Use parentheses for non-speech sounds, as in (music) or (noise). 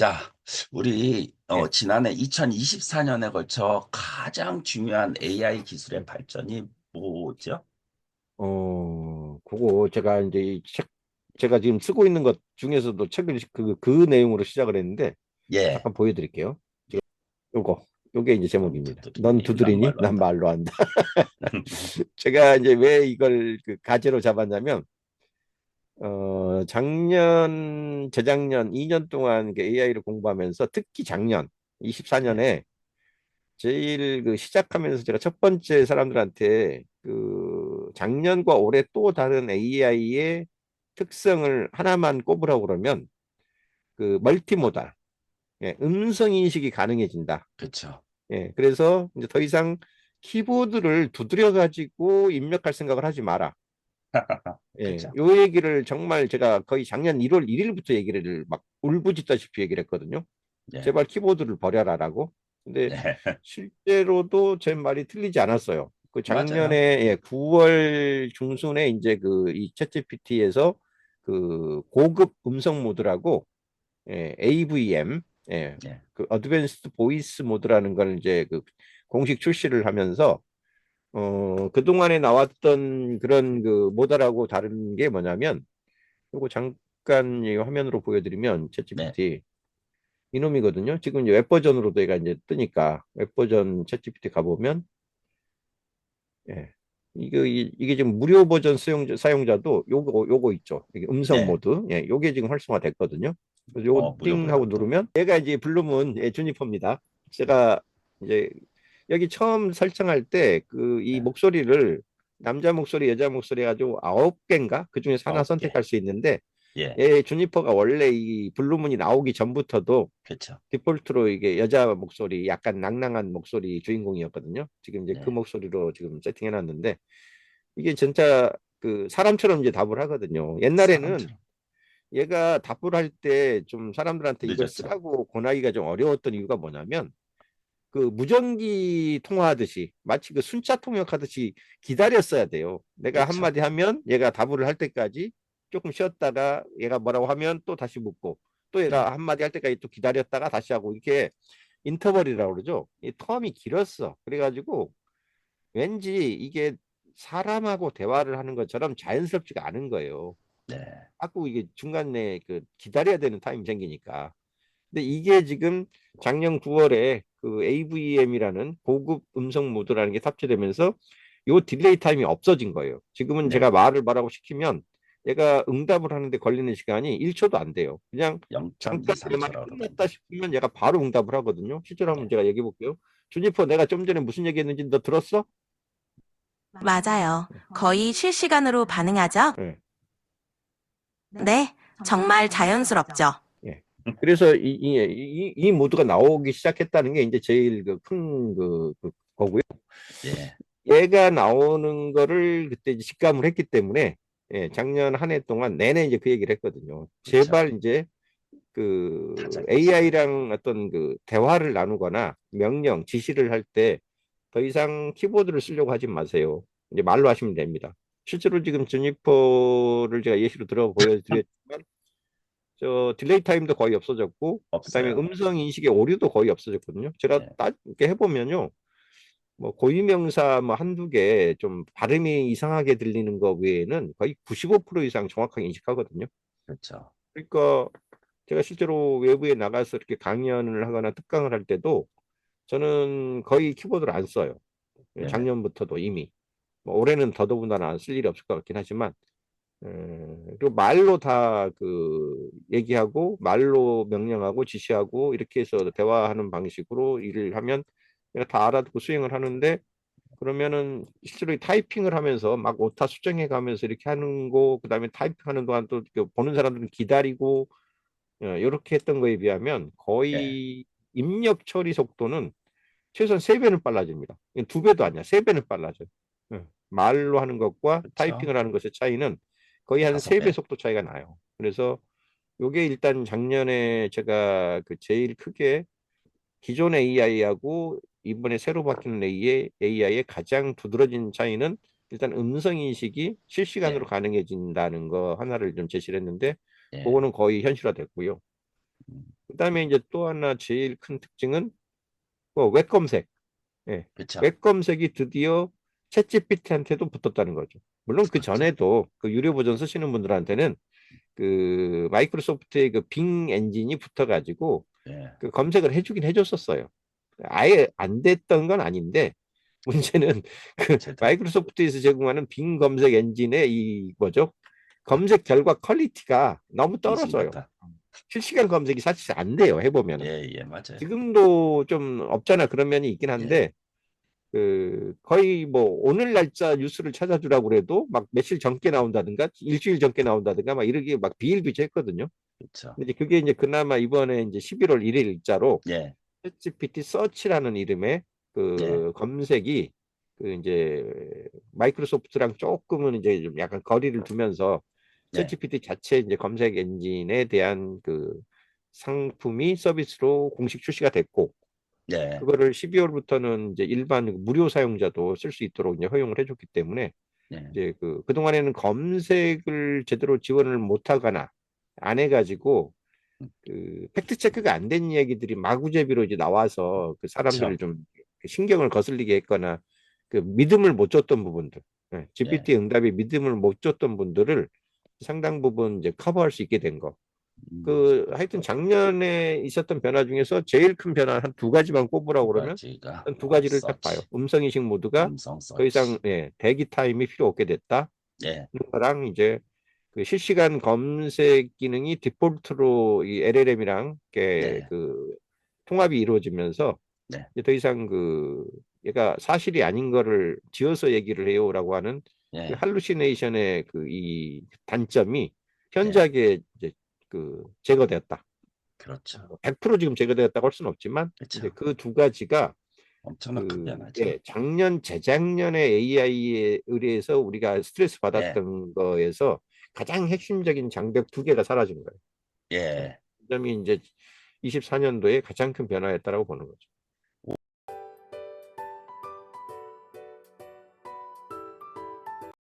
자, 우리 어, 예. 지난해 2024년에 걸쳐 가장 중요한 AI 기술의 발전이 뭐죠? 어, 그거 제가 이제 이 책, 제가 지금 쓰고 있는 것 중에서도 책을 그, 그 내용으로 시작을 했는데 예, 잠깐 보여드릴게요. 지금 요거, 요게 이제 제목입니다. 넌 두드리니? 난 말로 한다. (laughs) 제가 이제 왜 이걸 그 가제로 잡았냐면, 어, 작년, 재작년 2년 동안 AI를 공부하면서 특히 작년 24년에 제일 그 시작하면서 제가 첫 번째 사람들한테 그 작년과 올해 또 다른 AI의 특성을 하나만 꼽으라고 그러면 그 멀티모달, 예, 음성 인식이 가능해진다. 그렇죠. 예, 그래서 이제 더 이상 키보드를 두드려 가지고 입력할 생각을 하지 마라. 예, 그쵸. 요 얘기를 정말 제가 거의 작년 1월 1일부터 얘기를 막 울부짖다시피 얘기를 했거든요. 예, 제발 키보드를 버려라라고. 근데 예, 실제로도 제 말이 틀리지 않았어요. 그. 작년에 예, 9월 중순에 이제 그 이 챗GPT에서 그 고급 음성 모드라고 예, AVM 예, 예, 그 어드밴스드 보이스 모드라는 걸 이제 그 공식 출시를 하면서 어 그동안에 나왔던 그런 그 모델하고 다른 게 뭐냐면 요거 잠깐 이 화면으로 보여드리면 챗GPT 이놈이거든요. 지금 이제 웹 버전으로도 얘가 이제 뜨니까 웹 버전 챗GPT 가보면 예. 이거 이- 이게 지금 무료 버전 사용자 사용자도 요거 요거 있죠. 음성 네. 모드. 예, 요게 지금 활성화 됐거든요. 그래서 요거 어, 띵 하고. 누르면 얘가 이제 블루문 예, 주니퍼입니다. 제가 이제 여기 처음 설정할 때 그이 네. 목소리를 남자 목소리, 여자 목소리 가지고 아홉 개인가 그 중에서 하나 아홉 개. 선택할 수 있는데 예, 예, 주니퍼가 원래 이 블루문이 나오기 전부터도 그렇죠. 디폴트로 이게 여자 목소리, 약간 낭낭한 목소리 주인공이었거든요. 지금 이제 네. 그 목소리로 지금 세팅해 놨는데 이게 진짜 그 사람처럼 이제 답을 하거든요. 옛날에는 사람처럼. 얘가 답을 할 때 좀 사람들한테 이걸 늦었죠. 쓰라고 권하기가 좀 어려웠던 이유가 뭐냐면 그 무전기 통화하듯이 마치 그 순차 통역하듯이 기다렸어야 돼요. 내가 그쵸. 한마디 하면 얘가 답을 할 때까지 조금 쉬었다가 얘가 뭐라고 하면 또 다시 묻고 또 얘가 네. 한마디 할 때까지 또 기다렸다가 다시 하고 이렇게 인터벌이라고 그러죠. 이 텀이 길었어. 그래가지고 왠지 이게 사람하고 대화를 하는 것처럼 자연스럽지가 않은 거예요. 네, 자꾸 이게 중간에 그 기다려야 되는 타임이 생기니까. 근데 이게 지금 작년 9월에 그 AVM이라는 고급 음성 모드라는 게 탑재되면서 요 딜레이 타임이 없어진 거예요. 지금은 네. 제가 말을 말하고 시키면 얘가 응답을 하는데 걸리는 시간이 1초도 안 돼요. 그냥 잠깐 내 말이 0.23초라고. 끝났다 싶으면 얘가 바로 응답을 하거든요. 실제로 한번 네. 제가 얘기해 볼게요. 주니퍼 내가 좀 전에 무슨 얘기했는지 너 들었어? 맞아요. 거의 실시간으로 반응하죠? 네. 네, 정말 자연스럽죠. 그래서 이, 이, 이, 이 모드가 나오기 시작했다는 게 이제 제일 그큰 그, 그 거고요. 예, 얘가 나오는 거를 그때 직감을 했기 때문에 예, 작년 한 해 동안 내내 이제 그 얘기를 했거든요. 그렇죠. 제발 이제 그 AI랑 어떤 그 대화를 나누거나 명령, 지시를 할 때 더 이상 키보드를 쓰려고 하지 마세요. 이제 말로 하시면 됩니다. 실제로 지금 주니퍼를 제가 예시로 들어 보여드렸지만 저 딜레이 타임도 거의 없어졌고 그다음에 없어요. 음성 인식의 오류도 거의 없어졌거든요. 제가 네. 딱 이렇게 해보면요. 뭐 고유명사 뭐 한두 개 좀 발음이 이상하게 들리는 거 외에는 거의 95% 이상 정확하게 인식하거든요. 그렇죠. 그러니까 제가 실제로 외부에 나가서 이렇게 강연을 하거나 특강을 할 때도 저는 거의 키보드를 안 써요. 네. 작년부터도 이미. 뭐 올해는 더더군다나 안 쓸 일이 없을 것 같긴 하지만 음, 그리고 말로 다 그 얘기하고 말로 명령하고 지시하고 이렇게 해서 대화하는 방식으로 일을 하면 내가 다 알아듣고 수행을 하는데 그러면은 실제로 이 타이핑을 하면서 막 오타 수정해 가면서 이렇게 하는 거 그다음에 타이핑하는 동안 또 보는 사람들은 기다리고 이렇게 했던 거에 비하면 거의 입력 처리 속도는 최소한 세 배는 빨라집니다. 이건 두 배도 아니야. 세 배는 빨라져요. 예. 말로 하는 것과 그쵸. 타이핑을 하는 것의 차이는 거의 한세배 배. 속도 차이가 나요. 그래서 요게 일단 작년에 제가 그 제일 크게 기존 AI하고 이번에 새로 바뀌는 AI, AI의 가장 두드러진 차이는 일단 음성 인식이 실시간으로 예. 가능해진다는 거 하나를 좀 제시를 했는데 예, 그거는 거의 현실화 됐고요. 그다음에 이제 또 하나 제일 큰 특징은 뭐웹 검색. 그렇죠. 웹 검색이 드디어 챗GPT한테도 붙었다는 거죠. 물론 그 그렇죠. 전에도 그 유료 버전 쓰시는 분들한테는 그 마이크로소프트의 그 빙 엔진이 붙어가지고 예. 그 검색을 해주긴 해줬었어요. 아예 안 됐던 건 아닌데 (laughs) 문제는 그 제대로. 마이크로소프트에서 제공하는 빙 검색 엔진의 이 뭐죠? 검색 결과 퀄리티가 너무 떨어져요. 실시간 검색이 사실 안 돼요. 해보면. 예, 예, 맞아요. 지금도 좀 없잖아 그런 면이 있긴 한데 그 거의 뭐 오늘 날짜 뉴스를 찾아주라고 그래도 막 며칠 전께 나온다든가 일주일 전께 나온다든가 막 이렇게 막 비일비재했거든요. 그렇죠. 근데 이제 그게 이제 그나마 이번에 이제 11월 1일 일자로 예, 챗GPT 서치라는 이름의 그 예. 검색이 그 이제 마이크로소프트랑 조금은 이제 좀 약간 거리를 두면서 네. 챗GPT 자체 이제 검색 엔진에 대한 그 상품이 서비스로 공식 출시가 됐고 예, 그거를 12월부터는 이제 일반 무료 사용자도 쓸 수 있도록 이제 허용을 해줬기 때문에 예, 이제 그 그동안에는 검색을 제대로 지원을 못하거나 안 해가지고 그 팩트 체크가 안 된 이야기들이 마구제비로 이제 나와서 그 사람들을 좀 신경을 거슬리게 했거나 그 믿음을 못 줬던 부분들, 예, GPT 응답에 믿음을 못 줬던 분들을 상당 부분 이제 커버할 수 있게 된 거. 음, 그 하여튼 작년에 있었던 변화 중에서 제일 큰 변화 한 두 가지만 꼽으라고 그러면 한 두 가지를 딱 봐요. 음성 인식 모드가 음성 더 이상. 예, 대기 타임이 필요 없게 됐다. 예, 거랑 이제 그 실시간 검색 기능이 디폴트로 이 LLM이랑 네. 그 통합이 이루어지면서 네. 이제 더 이상 그 얘가 사실이 아닌 거를 지어서 얘기를 해요라고 하는 그 예, 할루시네이션의 그 이 단점이 현저하게 이제 그 제거되었다. 그렇죠. 100% 지금 제거되었다고 할 수는 없지만 그렇죠. 그두 가지가 엄청난 큰 그, 변화죠. 예, 작년 재작년에 AI에 의해서 우리가 스트레스 받았던 거에서 가장 핵심적인 장벽 두 개가 사라진 거예요. 예, 그 점이 이제 24년도에 가장 큰 변화였다라고 보는 거죠.